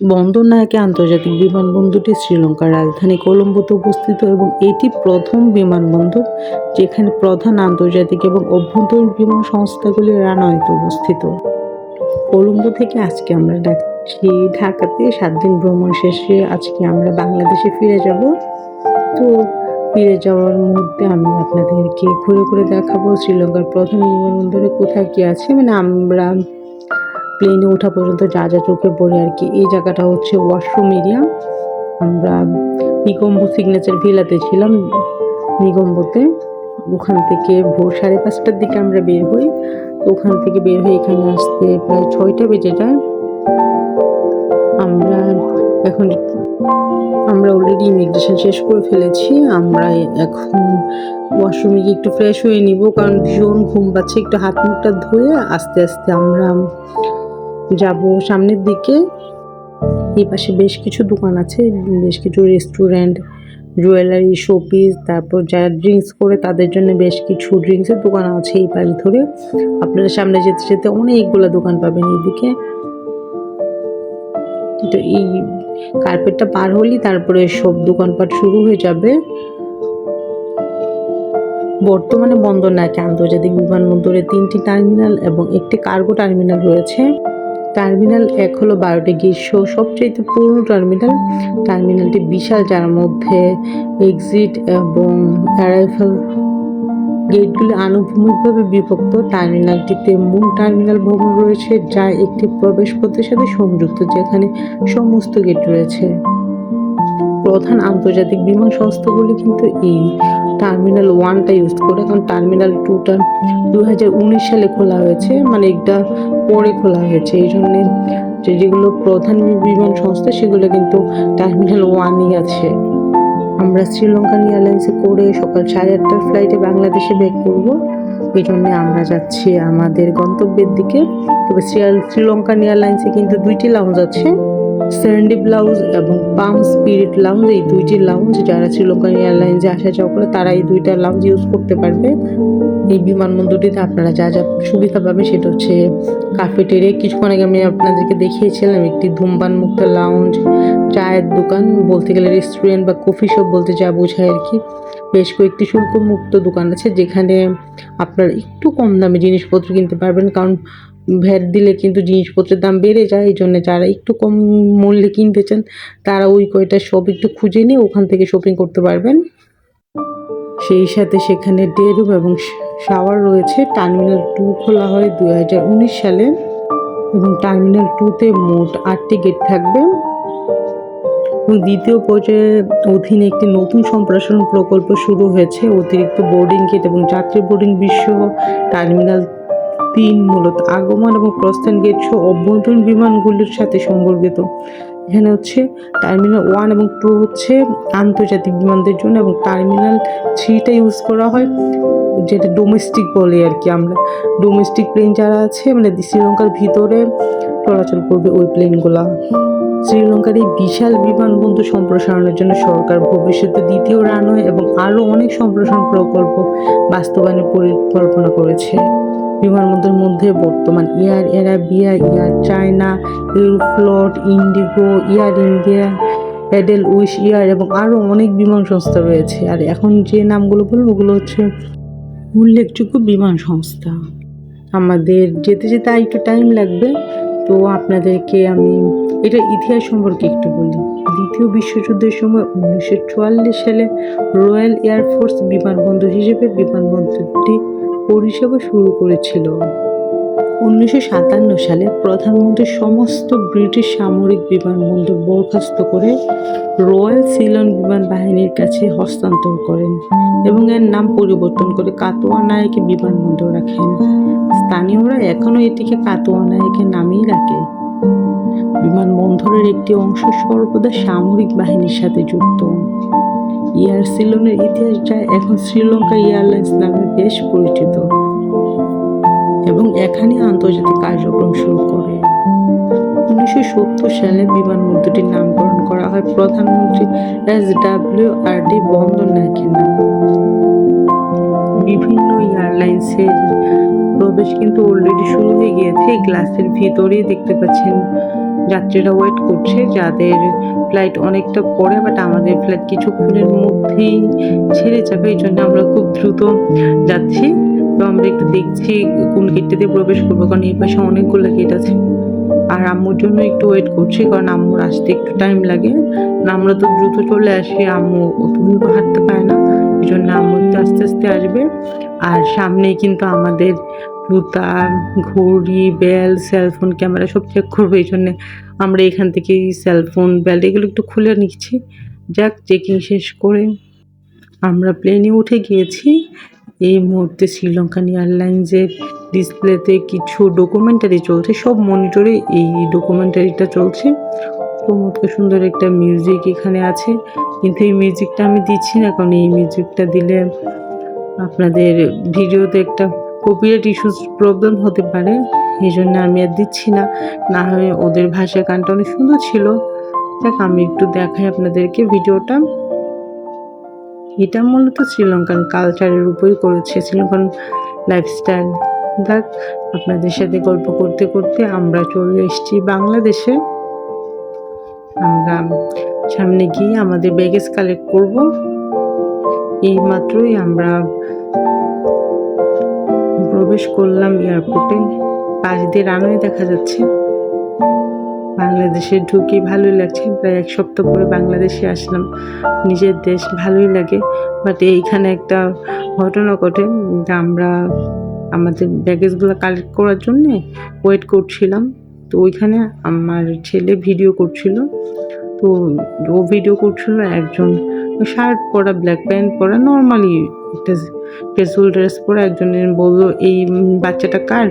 বন্দরনায়কে আন্তর্জাতিক বিমানবন্দরটি শ্রীলঙ্কার রাজধানী কলম্বোতে অবস্থিত এবং এটি প্রথম বিমানবন্দর যেখানে প্রধান আন্তর্জাতিক এবং অভ্যন্তরীণ বিমান সংস্থাগুলি রানওয়েতে অবস্থিত। কলম্বো থেকে আজকে আমরা যাচ্ছি ঢাকাতে। সাত দিন ভ্রমণ শেষে আজকে আমরা বাংলাদেশে ফিরে যাব। তো ফিরে যাওয়ার মুহূর্তে আমি আপনাদেরকে ঘুরে ঘুরে দেখাবো শ্রীলঙ্কার প্রথম বিমানবন্দরে কোথায় কি আছে। মানে আমরা প্লেনে ওঠা পর্যন্ত যা যা চোখে পড়ে আর কি। এই জায়গাটা হচ্ছে ওয়াশরুম এরিয়া আমরা নিগম্ব সিগনেচার ভিলাতে ছিলাম নিগম্বতে। ওখান থেকে ভোর সাড়ে পাঁচটার দিকে আমরা বের হই। তো ওখান থেকে বের হয়ে এখানে আসতে প্রায় ছয়টা বেজে যায়। আমরা এখন, আমরা অলরেডি ইমিগ্রেশন শেষ করে ফেলেছি। আমরা এখন ওয়াশরুমে গিয়ে একটু ফ্রেশ হয়ে নিব। কারণ ভীষণ ঘুম পাচ্ছে, একটু হাত মুখটা ধুয়ে আস্তে আস্তে আমরা যাব সামনের দিকে। এই পাশে বেশ কিছু দোকান আছে, বেশ কিছু রেস্টুরেন্ট জুয়েলারি শোপিস তারপর যারা ড্রিঙ্কস করে তাদের জন্য বেশ কিছু ড্রিঙ্কসের দোকান আছে এই পাশ ধরে। আপনারা সামনে যেতে যেতে অনেকগুলো দোকান পাবেন এইদিকে। তো এই কার্পেটটা পার হলেই তারপরে সব দোকানপাট শুরু হয়ে যাবে। বর্তমানে বন্দর নাকি আন্তর্জাতিক বিমানবন্দরে তিনটি টার্মিনাল এবং একটি কার্গো টার্মিনাল রয়েছে। টার্মিনাল এক হলো বারোটি গ্রীষ্ম। সবচেয়ে পুরনো টার্মিনাল, টার্মিনালটি বিশাল, যার মধ্যে এক্সিট এবং অ্যারাইভাল গেটগুলি আনুভূমিকভাবে বিভক্ত। টার্মিনালটিতে মূল টার্মিনাল ভবন রয়েছে যা একটি প্রবেশ পথের সাথে সংযুক্ত, যেখানে সমস্ত গেট রয়েছে। প্রধান আন্তর্জাতিক বিমান সংস্থাগুলি কিন্তু এই টার্মিনাল ওয়ানটা ইউজ করে। কারণ টার্মিনাল টুটা দুই হাজার উনিশ সালে খোলা হয়েছে। মানে এটা পরে খোলা হয়েছে এই জন্যে যে যেগুলো প্রধান বিমান সংস্থা, সেগুলো কিন্তু টার্মিনাল ওয়ানই আছে। আমরা শ্রীলঙ্কান এয়ারলাইন্সে করে সকাল সাড়ে আটটার ফ্লাইটে বাংলাদেশে ব্যাক করব। এই জন্যে আমরা যাচ্ছি আমাদের গন্তব্যের দিকে। তবে শ্রীলঙ্কান এয়ারলাইন্সে কিন্তু দুইটি লাউঞ্জ আছে। সেরেন্ডিপ লাউঞ্জ এবং পাম স্পিরিট লাউঞ্জ এই দুইটি লাউঞ্জ যারা শ্রীলঙ্কান এয়ারলাইন্সে আসা যাওয়া করে, তারা এই দুইটা লাউঞ্জ ইউজ করতে পারবে। এই বিমানবন্দরটিতে আপনারা যা যা সুবিধা পাবেন সেটা হচ্ছে কাফেটেরিয়া। কিছুক্ষণ আগে আমি আপনাদেরকে দেখিয়েছিলাম একটি ধূমপান মুক্ত লাউঞ্জ চায়ের দোকান, বলতে গেলে রেস্টুরেন্ট বা কফি শপ বলতে যা বোঝায় আর কি। বেশ কয়েকটি শুল্ক মুক্ত দোকান আছে যেখানে আপনারা একটু কম দামে জিনিসপত্র কিনতে পারবেন, কারণ ভ্যাট দিলে কিন্তু জিনিসপত্রের দাম বেড়ে যায়, এই জন্য যারা একটু কম মূল্যে কিনতে চান, তারা ওই কয়টা শপ একটু খুঁজে নিয়ে ওখান থেকে শপিং করতে পারবেন। সেই সাথে সেখানে ডে রুম এবং শাওয়ার রয়েছে। টার্মিনাল টু খোলা হয় দু হাজার উনিশ সালে এবং টার্মিনাল টুতে মোট আটটি গেট থাকবে। এবং দ্বিতীয় পর্যায়ের অধীনে একটি নতুন সম্প্রসারণ প্রকল্প শুরু হয়েছে। অতিরিক্ত বোর্ডিং গেট এবং যাত্রী বোর্ডিং বিশ্ব টার্মিনাল তিন মূলত আগমন এবং প্রস্থান গেট সহ অভ্যন্তরীণ বিমানগুলির সাথে সম্পর্কিত। এখানে হচ্ছে টার্মিনাল ওয়ান এবং টু হচ্ছে আন্তর্জাতিক বিমানদের জন্য এবং টার্মিনাল থ্রিটা ইউজ করা হয়। যেটা ডোমেস্টিক বলে আর কি আমরা। ডোমেস্টিক প্লেন যারা আছে মানে শ্রীলঙ্কার ভিতরে চলাচল করবে ওই প্লেনগুলা শ্রীলঙ্কার এই বিশাল বিমানবন্দর সম্প্রসারণের জন্য সরকার ভবিষ্যতে দ্বিতীয় রানওয়ে এবং আরও অনেক সম্প্রসারণ প্রকল্প বাস্তবায়নের পরিকল্পনা করেছে। বিমানবন্দরের মধ্যে বর্তমান Air Arabia Air China Aeroflot IndiGo Air India Edelweiss Air এবং আরও অনেক বিমান সংস্থা রয়েছে। আর এখন যে নামগুলো বলব ওগুলো হচ্ছে উল্লেখযোগ্য বিমান সংস্থা। আমাদের যেতে যেতে আর একটু টাইম লাগবে, তো আপনাদেরকে আমি এটা ইতিহাস সম্পর্কে একটু বলি। দ্বিতীয় বিশ্বযুদ্ধের সময় উনিশশো চুয়াল্লিশ সালে রয়্যাল এয়ারফোর্স বিমানবন্দর হিসেবে বিমানবন্দরটি পরিষেবা শুরু করেছিল। উনিশশো সাতান্ন সালে প্রধানমন্ত্রী সমস্ত ব্রিটিশ সামরিক বিমানবন্দর বরখাস্ত করে রয়্যাল সিলন বিমান বাহিনীর কাছে হস্তান্তর করেন। এবং এর নাম পরিবর্তন করে কাতোয়া নায়কে বিমানবন্দর রাখেন। স্থানীয়রা এখনও এটিকে কাতোয়া নায়কের নামেই রাখে বিমানবন্দরের একটি অংশ সর্বদা সামরিক বাহিনীর সাথে যুক্ত। এয়ার সিলনের ইতিহাস যা এখন শ্রীলঙ্কা এয়ারলাইন্স নামে বেশ পরিচিত। এবং এখানে আন্তর্জাতিক কার্যক্রম শুরু করে। উনিশশো সত্তর সালে বিমানবন্দরটির নামকরণ করা হয় প্রধানমন্ত্রী এস ডাব্লিউ আর ডি বন্দর নায়কের নাম। বিভিন্ন এয়ারলাইন্সের প্রবেশ কিন্তু অলরেডি শুরু হয়ে গিয়েছে। গ্লাসের ভিতরেই দেখতে পাচ্ছেন যাত্রীরা ওয়েট করছে, যাদের ফ্লাইট অনেকটা পরে বাট আমাদের ফ্লাইট কিছুক্ষণের মধ্যেই ছেড়ে যাবে। এই জন্য আমরা খুব দ্রুত যাচ্ছি। তো আমরা একটু দেখছি কোন গেটটা দিয়ে প্রবেশ করব, কারণ এই পাশে অনেকগুলো গেট আছে। আর আম্মুর জন্য একটু ওয়েট করছি, কারণ আম্মুর আসতে একটু টাইম লাগে। আমরা তো দ্রুত চলে আসি, আম্মু অত দ্রুত হাঁটতে পারে না। এই জন্য আম্মু একটু আস্তে আস্তে আসবে। আর সামনেই কিন্তু আমাদের জুতা, ঘড়ি বেল সেলফোন ক্যামেরা সব চেক করবে। এই জন্যে আমরা এখান থেকে সেলফোন বেল এগুলো একটু খুলে নিচ্ছি। যাক চেকিং শেষ করে আমরা প্লেনে উঠে গিয়েছি। এই মুহূর্তে শ্রীলঙ্কান এয়ারলাইন্সের ডিসপ্লেতে কিছু ডকুমেন্টারি চলছে, সব মনিটরে এই ডকুমেন্টারিটা চলছে। চমৎকার সুন্দর একটা মিউজিক এখানে আছে। কিন্তু এই মিউজিকটা আমি দিচ্ছি না, কারণ এই মিউজিকটা দিলে আপনাদের ভিডিওতে একটা কপিরাইট ইস্যুস প্রবলেম হতে পারে। এই জন্য আমি আর দিচ্ছি না। না হয় ওদের ভাষা গানটা অনেক সুন্দর ছিল। দেখ, আমি একটু দেখাই আপনাদেরকে ভিডিওটা এটা মূলত শ্রীলঙ্কান কালচারের উপরই করেছে, শ্রীলঙ্কান লাইফস্টাইল দেখ আপনাদের সাথে গল্প করতে করতে আমরা চলে এসেছি বাংলাদেশে। আমরা সামনে গিয়ে আমাদের ব্যাগেজ কালেক্ট করব। এই মাত্রই আমরা প্রবেশ করলাম এয়ারপোর্টে পাশ দিয়ে রানওয়ে দেখা যাচ্ছে। বাংলাদেশে ঢুকে ভালোই লাগছে। প্রায় এক সপ্তাহ পরে বাংলাদেশে আসলাম। নিজের দেশ ভালোই লাগে। বাট এইখানে একটা ঘটনা ঘটে। আমরা আমাদের ব্যাগেজগুলো কালেক্ট করার জন্যে ওয়েট করছিলাম। তো ওইখানে আমার ছেলে ভিডিও করছিল। তো ও ভিডিও করছিল একজন শার্ট পরা ব্ল্যাক প্যান্ট পরা নর্মালি একটা ক্যাজুয়াল ড্রেস পরা। একজন বলল, এই বাচ্চাটা কার?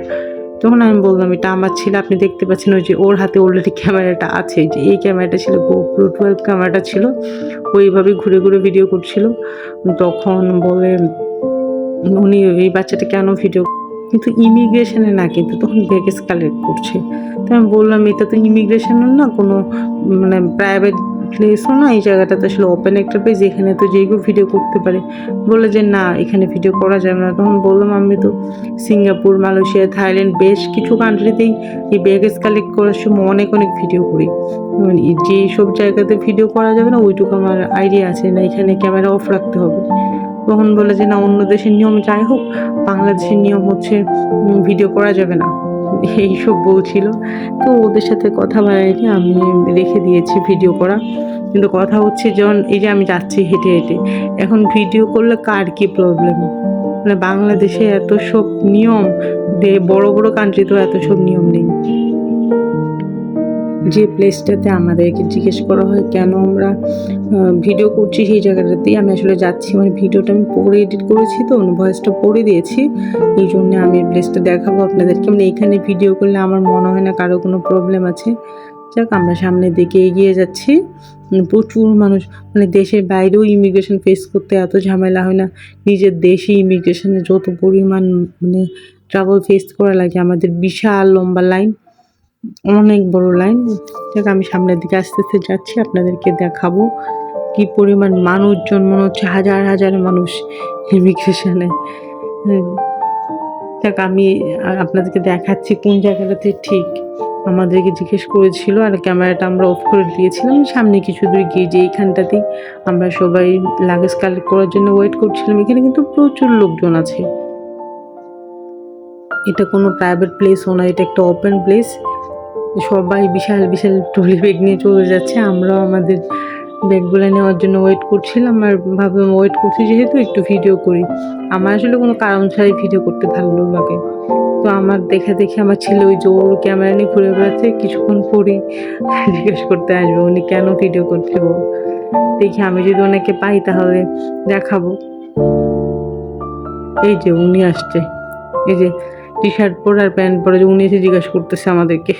তখন আমি বললাম, এটা আমার ছেলে। আপনি দেখতে পাচ্ছেন ওই যে ওর হাতে অলরেডি ক্যামেরাটা আছে। যে এই ক্যামেরাটা ছিল গোপ্রো টুয়েলভ ক্যামেরাটা ছিল। ওইভাবে ঘুরে ঘুরে ভিডিও করছিল। তখন বলে উনি এই বাচ্চাটা কেন ভিডিও কিন্তু ইমিগ্রেশনে না, কিন্তু তখন ব্যাগেজ কালেক্ট করছে। তো আমি বললাম, এটা তো ইমিগ্রেশনের না, কোনো মানে প্রাইভেট প্লেসও না, এই জায়গাটা তো আসলে ওপেন একটা প্লেস এখানে তো যে কেউ ভিডিও করতে পারে। বলে যে, না, এখানে ভিডিও করা যাবে না। তখন বললাম, আমি তো সিঙ্গাপুর, মালয়েশিয়া, থাইল্যান্ড, বেশ কিছু কান্ট্রিতেই এই ব্যাগেজ কালেক্ট করার সময় অনেক অনেক ভিডিও করি। মানে যে সব জায়গাতে ভিডিও করা যাবে না, ওইটুকু আমার আইডিয়া আছে না, এখানে ক্যামেরা অফ রাখতে হবে। তখন বলে যে না, অন্য দেশের নিয়ম যাই হোক, বাংলাদেশের নিয়ম হচ্ছে ভিডিও করা যাবে না। এইসব বলছিল। তো ওদের সাথে কথা বাড়াইনি আমি রেখে দিয়েছি ভিডিও করা। কিন্তু কথা হচ্ছে যখন, এই যে আমি যাচ্ছি হেঁটে হেঁটে, এখন ভিডিও করলে কার কি প্রবলেম মানে বাংলাদেশে এত সব নিয়ম বড় বড় কান্ট্রিতেও এত সব নিয়ম নেই। যে প্লেসটাতে আমাদেরকে জিজ্ঞেস করা হয় কেন আমরা ভিডিও করছি সেই জায়গাটাতেই? আমি আসলে যাচ্ছি মানে ভিডিওটা আমি পরে এডিট করেছি তো ভয়েসটা পরে দিয়েছি। এই জন্য আমি প্লেসটা দেখাবো আপনাদেরকে। মানে এখানে ভিডিও করলে আমার মনে হয় না কারও কোনো প্রবলেম আছে। যাক আমরা সামনের দিকে এগিয়ে যাচ্ছি। উম, প্রচুর মানুষ মানে দেশের বাইরেও ইমিগ্রেশন ফেস করতে এত ঝামেলা হয় না। নিজের দেশে ইমিগ্রেশনে যত পরিমাণ মানে ট্রাভেল ফেস করা লাগে আমাদের বিশাল লম্বা লাইন অনেক বড় লাইন। যাক, আমি সামনের দিকে আস্তে আস্তে যাচ্ছি, আপনাদেরকে দেখাবো কি পরিমাণ মানুষজন, মনে হচ্ছে হাজার হাজার মানুষ ইমিগ্রেশনে যাক, আমি আপনাদেরকে দেখাচ্ছি কোন জায়গাটাতে ঠিক। আমাদেরকে জিজ্ঞেস করেছিল, আর ক্যামেরাটা আমরা অফ করে দিয়েছিলাম। সামনে কিছু দূর গিয়ে যে এইখানটাতেই আমরা সবাই লাগেজ কালেক্ট করার জন্য ওয়েট করছিলাম। এখানে কিন্তু প্রচুর লোকজন আছে। এটা কোনো প্রাইভেট প্লেসও না, এটা একটা ওপেন প্লেস সবাই বিশাল বিশাল ট্রলি ব্যাগ নিয়ে চলে যাচ্ছে। আমরাও আমাদের ব্যাগগুলো নেওয়ার জন্য ওয়েট করছিলাম আর ভাবলাম ওয়েট করছি যেহেতু একটু ভিডিও করি। আমার আসলে কোনো কারণ ছাড়াই ভিডিও করতে ভালো লাগে। তো আমার দেখা দেখি আমার ছেলে ওই জোর ক্যামেরা নিয়ে ঘুরে বেড়াচ্ছে। কিছুক্ষণ পরেই জিজ্ঞেস করতে আসবে, উনি কেন ভিডিও করছে? ও দেখি আমি যদি ওনাকে পাই তাহলে দেখাবো। এই যে উনি আসছে। এই যে টি শার্ট পরে আর প্যান্ট পরে যে উনি এসে জিজ্ঞাসা করতেছে আমাদেরকে।